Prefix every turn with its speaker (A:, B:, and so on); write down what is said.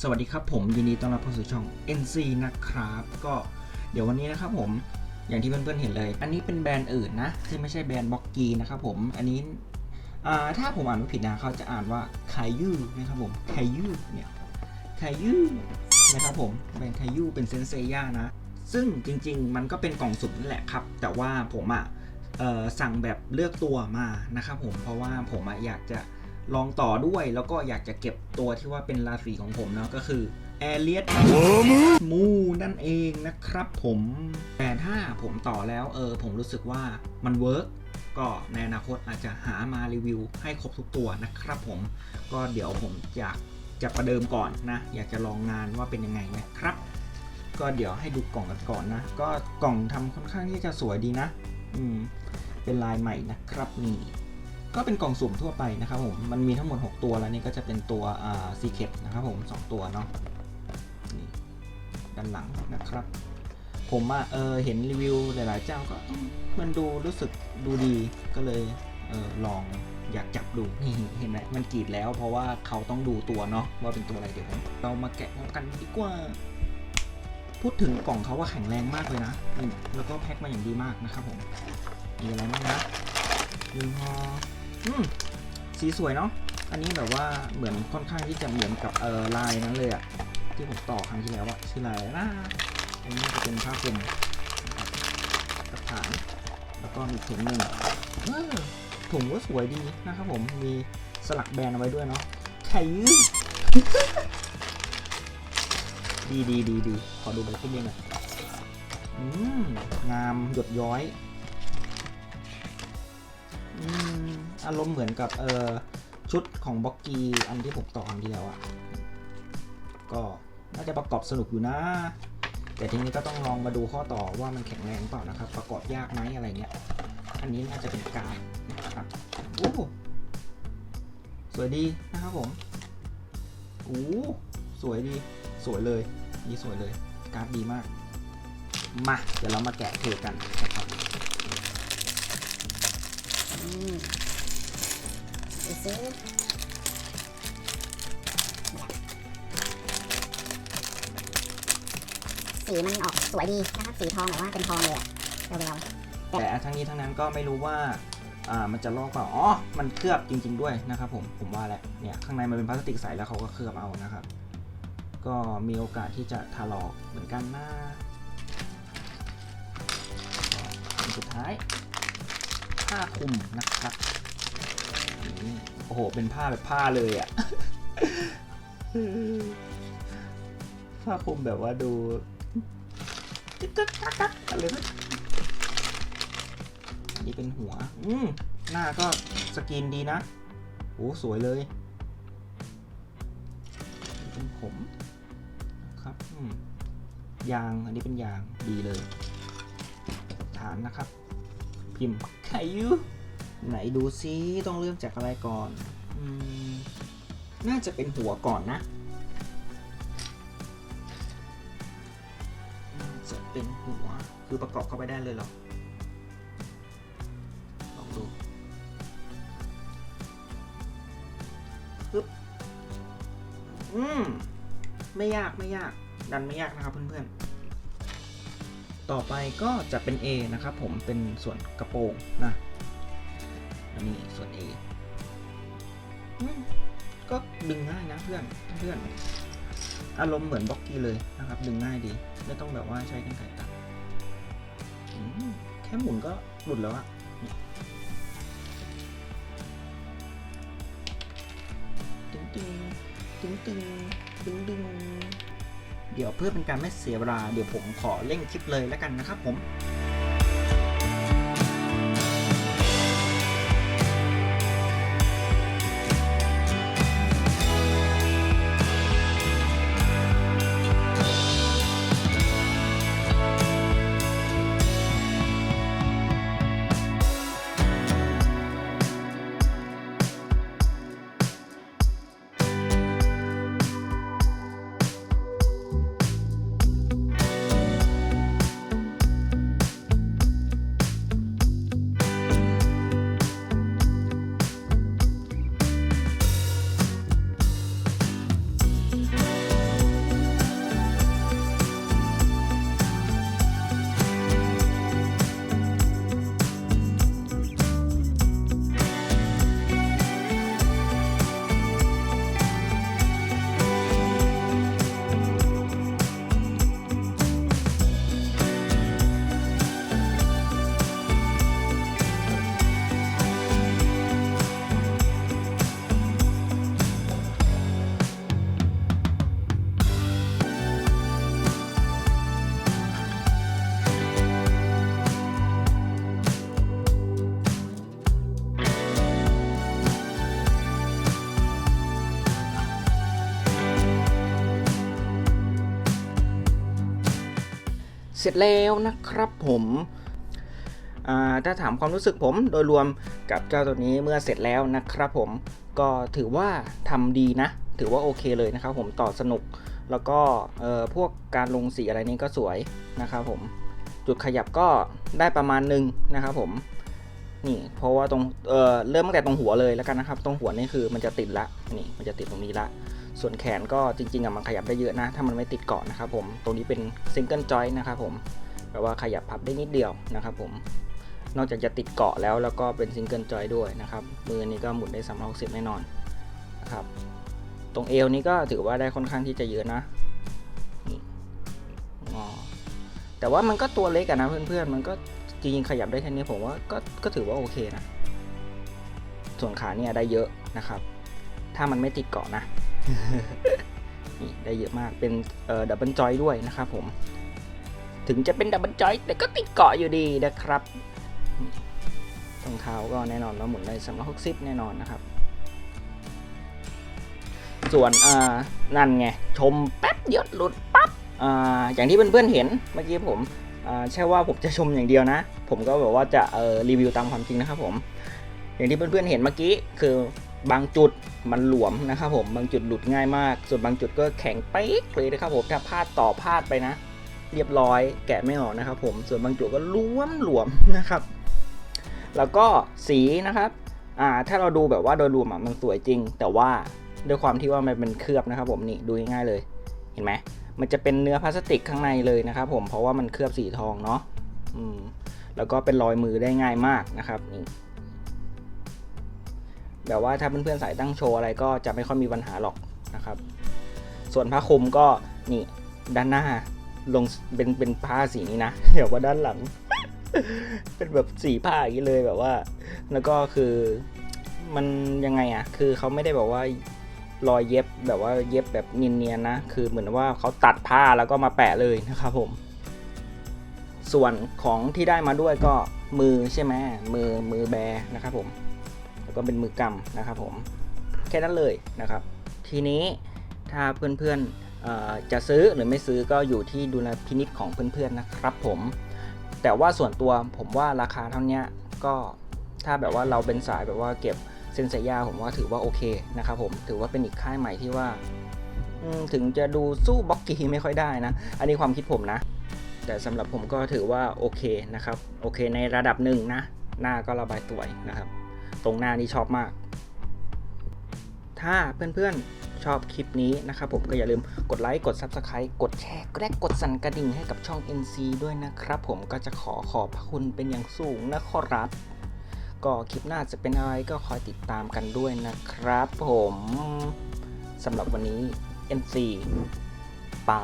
A: สวัสดีครับผมยินดีต้อนรับเข้าสู่ช่อง NC นะครับ ก็เดี๋ยววันนี้นะครับผมอย่างที่เพื่อนๆเห็นเลย อันนี้เป็นแบรนด์อื่นนะที่ไม่ใช่แบรนด์บ็อกกีนะครับผมอันนี้ถ้าผมอ่านไม่ผิดนะเขาจะอ่านว่าคายูนะครับผมคายูเนี่ยคายูนะครับผมแบรนด์คายูเป็นเซนเซย่านะซึ่งจริงๆ มันก็เป็นกล่องสุ่มนั่นแหละครับ แต่ว่าผมอะเอ่อสั่งแบบเลือกตัวมานะครับผมเพราะว่าผมอะอยากจะ ลองต่อด้วยแล้วก็อยากจะเก็บตัวที่ว่าเป็นราศีของผมเนาะก็คือแอเลียตมูนั่นเองนะครับผมแต่ถ้าผมต่อแล้วเออผมรู้สึกว่ามันเวิร์กก็ในอนาคตอาจจะหามารีวิวให้ครบทุกตัวนะครับผมก็เดี๋ยวผมอยากจะประเดิมก่อนนะ อยากจะลองงานว่าเป็นยังไงนะครับ ก็เดี๋ยวให้ดูกล่องกันก่อนนะ ก็กล่องทำค่อนข้างที่จะสวยดีนะ อืมเป็นลายใหม่นะครับนี่ ก็เป็นกล่องสุ่มทั่วไปนะครับผม มันมีทั้งหมด 6 ตัวแล้วนี่ก็จะเป็นตัวอ่าซีเคนะครับผม 2 ตัวเนาะนี่ด้านหลังนะครับ ผมอะเออเห็นรีวิวหลาย ๆ เจ้าก็มันดูรู้สึกดูดีก็เลยเออลองอยากจับดูนี่เห็นไหมมันกรีดแล้วเพราะว่าเขาต้องดูตัวเนาะว่าเป็นตัวอะไรเดี๋ยวเรามาแกะกันดีกว่า พูดถึงกล่องเขาว่าแข็งแรงมากเลยนะแล้วก็แพ็คมาอย่างดีมากนะครับผมมีอะไรบ้างนะมีฮออืม สีสวยเนาะ อันนี้แบบว่าเหมือนค่อนข้างที่จะเหมือนกับเออลายนั้นเลยอะที่ผมต่อครั้งที่แล้วอะชื่อลายนะอันนี้จะเป็นผ้าคลุมกระถางแล้วก็มีถุงหนึ่งถุงก็สวยดีนะครับผมมีสลักแบรนด์เอาไว้ด้วยเนาะไข่ยืดดีดีดีดีขอดูใบคุ้มหน่อยอืมงามหยดย้อย อืม อารมณ์เหมือนกับเออชุดของบ็อกกี้อันที่ผมต่อครั้งที่แล้วอะ่ะก็น่าจะประกอบสนุกอยู่นะ แต่ทีนี้ก็ต้องลองมาดูข้อต่อว่ามันแข็งแรงเปล่านะครับ ประกอบยากไหมอะไรเงี้ย อันนี้น่าจะเป็นการดนะครับโอ้สวยดีนะครับผมโอ้สวยดี สวยเลยนี่สวยเลยการ์ดดีมาก มาเดี๋ยวเรามาแกะเทกันนะครับ
B: อืม ดูซิสีมันออกสวยดีนะครับ สีทองแบบว่าเป็นทองเลยอะแวว
A: แต่ทั้งนี้ทั้งนั้นก็ไม่รู้ว่าอ่ามันจะลอกเปล่า อ๋อ มันเคลือบจริง ๆ ด้วยนะครับผม ผมว่าแหละ เนี่ยข้างในมันเป็นพลาสติกใสแล้วเขาก็เคลือบเอานะครับ ก็มีโอกาสที่จะถลอกเหมือนกันนะสุดท้ายผ้าคลุมนะครับ โอ้โห เป็นผ้าแบบผ้าเลยอะผ้าคลุมแบบว่าดูจิ๊กกักกักกักอะไรนะอันนี้เป็นหัว อืมหน้าก็สกรีนดีนะโอ้สวยเลยนี่เป็นผมครับอืมยาง อันนี้เป็นยางดีเลย ฐานนะครับ พิมพ์ไคยู ไหนดูซิต้องเริ่มจากอะไรก่อนอน่าจะเป็นหัวก่อนนะจะเป็นหัวคือประกอบเข้าไปได้เลยเหรอลองดูปึ๊บอืมไม่ยากไม่ยากดันไม่ยากนะครับเพื่อนๆ ต่อไปก็จะเป็น A นะครับผมเป็นส่วนกระโปรงนะ นี่ส่วน A ก็ดึงง่ายนะเพื่อนเพื่อน อารมณ์เหมือนบล็อกกี้เลยนะครับ ดึงง่ายดี ไม่ต้องแบบว่าใช้กันไก่ตัดแค่หมุนก็หลุดแล้วอะตึงตึงตึงตึงตึงตึงเดี๋ยวเพื่อเป็นการไม่เสียเวลา เดี๋ยวผมขอเร่งคลิปเลยแล้วกันนะครับผม ร็จแล้วนะครับผมถ้าถามความรู้สึกผมโดยรวมกับเจ้าตัวนี้เมื่อเสร็จแล้วนะครับผมก็ถือว่าทำดีนะ ถือว่าโอเคเลยนะครับผมต่อสนุกแล้วก็พวกการลงสีอะไรนี้ก็สวยนะครับผมจุดขยับก็ได้ประมาณหนึงนะครับผมนี่เพราะว่าตรงเเริ่มตั้งแต่ตรงหัวเลยแล้วกันนะครับ ตรงหัวนี่คือมันจะติดละนี่มันจะติดตรงนี้ละ ส่วนแขนก็จริงๆอะมันขยับได้เยอะนะ ถ้ามันไม่ติดเกาะนะครับผม ตรงนี้เป็นซิงเกิลจอยนะครับผมแปลว่าขยับพับได้นิดเดียวนะครับผม นอกจากจะติดเกาะแล้วแล้วก็เป็นซิงเกิลจอยด้วยนะครับ มือนี้ก็หมุนได้360แน่นอนนะครับ ตรงเอวนี้ก็ถือว่าได้ค่อนข้างที่จะเยอะนะแต่ว่ามันก็ตัวเล็กอะนะเพื่อนๆ มันก็จริงๆขยับได้แค่นี้ผมว่าก็ก็ถือว่าโอเคนะ ส่วนขาเนี่ยได้เยอะนะครับ ถ้ามันไม่ติดเกาะนะ นี่ได้เยอะมากเป็นเอ่อดับเบิลจอยด้วยนะครับผม ถึงจะเป็นดับเบิลจอยแต่ก็ติดเกาะอยู่ดีนะครับรองเท้าก็แน่นอนว่าหมุนได้สำหรับ60แน่นอนนะครับ ส่วนอ่านั่นไง ชมแป๊บเดียวหลุดปั๊บอ่าอย่างที่เพื่อนๆเห็นเมื่อกี้ผมอ่าใช่ว่าผมจะชมอย่างเดียวนะ ผมก็แบบว่าจะเอ่อรีวิวตามความจริงนะครับผม อย่างที่เพื่อนๆเห็นเมื่อกี้คือ บางจุดมันหลวมนะครับผมบางจุดหลุดง่ายมาก ส่วนบางจุดก็แข็งเป๊กเลยนะครับผมถ้าพลาดต่อพลาดไปนะ เรียบร้อยแกะไม่ออกนะครับผมส่วนบางจุดก็หลวมหลวมนะครับ แล้วก็สีนะครับอ่าถ้าเราดูแบบว่าโดยรวมมันสวยจริง แต่ว่าด้วยความที่ว่ามันเป็นเคลือบนะครับผมนี่ดูง่ายๆเลย เห็นไหมมันจะเป็นเนื้อพลาสติกข้างในเลยนะครับผมเพราะว่ามันเคลือบสีทองเนาะอืมแล้วก็เป็นรอยมือได้ง่ายมากนะครับนี่ แบบว่าถ้าเพื่อนๆใส่ตั้งโชว์อะไรก็จะไม่ค่อยมีปัญหาหรอกนะครับ ส่วนผ้าคลุมก็นี่ด้านหน้าลงเป็นเป็นผ้าสีนี้นะเดี๋ยวว่าด้านหลัง เป็นแบบสีผ้าอย่างนี้เลยแบบว่า แล้วก็คือมันยังไงอะคือเขาไม่ได้แบบว่ารอยเย็บแบบว่าเย็บแบบเนียนๆนะ คือเหมือนว่าเขาตัดผ้าแล้วก็มาแปะเลยนะครับผม ส่วนของที่ได้มาด้วยก็มือใช่ไหมมือมือแบนะครับผม ก็เป็นมือกำนะครับผมแค่นั้นเลยนะครับ ทีนี้ถ้าเพื่อนๆเอ่อจะซื้อหรือไม่ซื้อก็อยู่ที่ดุลพินิจของเพื่อนๆนะครับผมแต่ว่าส่วนตัวผมว่าราคาเท่านี้ก็ถ้าแบบว่าเราเป็นสายแบบว่าเก็บเซนเซยาผมว่าถือว่าโอเคนะครับผมถือว่าเป็นอีกค่ายใหม่ที่ว่าถึงจะดูสู้บ็อกกี้ไม่ค่อยได้นะ อันนี้ความคิดผมนะ แต่สำหรับผมก็ถือว่าโอเคนะครับ โอเคในระดับหนึ่งนะ หน้าก็ระบายสวยนะครับ ตรงหน้านี่ชอบมาก ถ้าเพื่อนๆชอบคลิปนี้นะครับผมก็อย่าลืมกดไลค์ กด Subscribe กดแชร์และกดสั่นกระดิ่งให้กับช่อง NC ด้วยนะครับผมก็จะขอขอบพระคุณเป็นอย่างสูงนะครับก็คลิปหน้าจะเป็นอะไรก็คอยติดตามกันด้วยนะครับผมสำหรับวันนี้ NC ป่า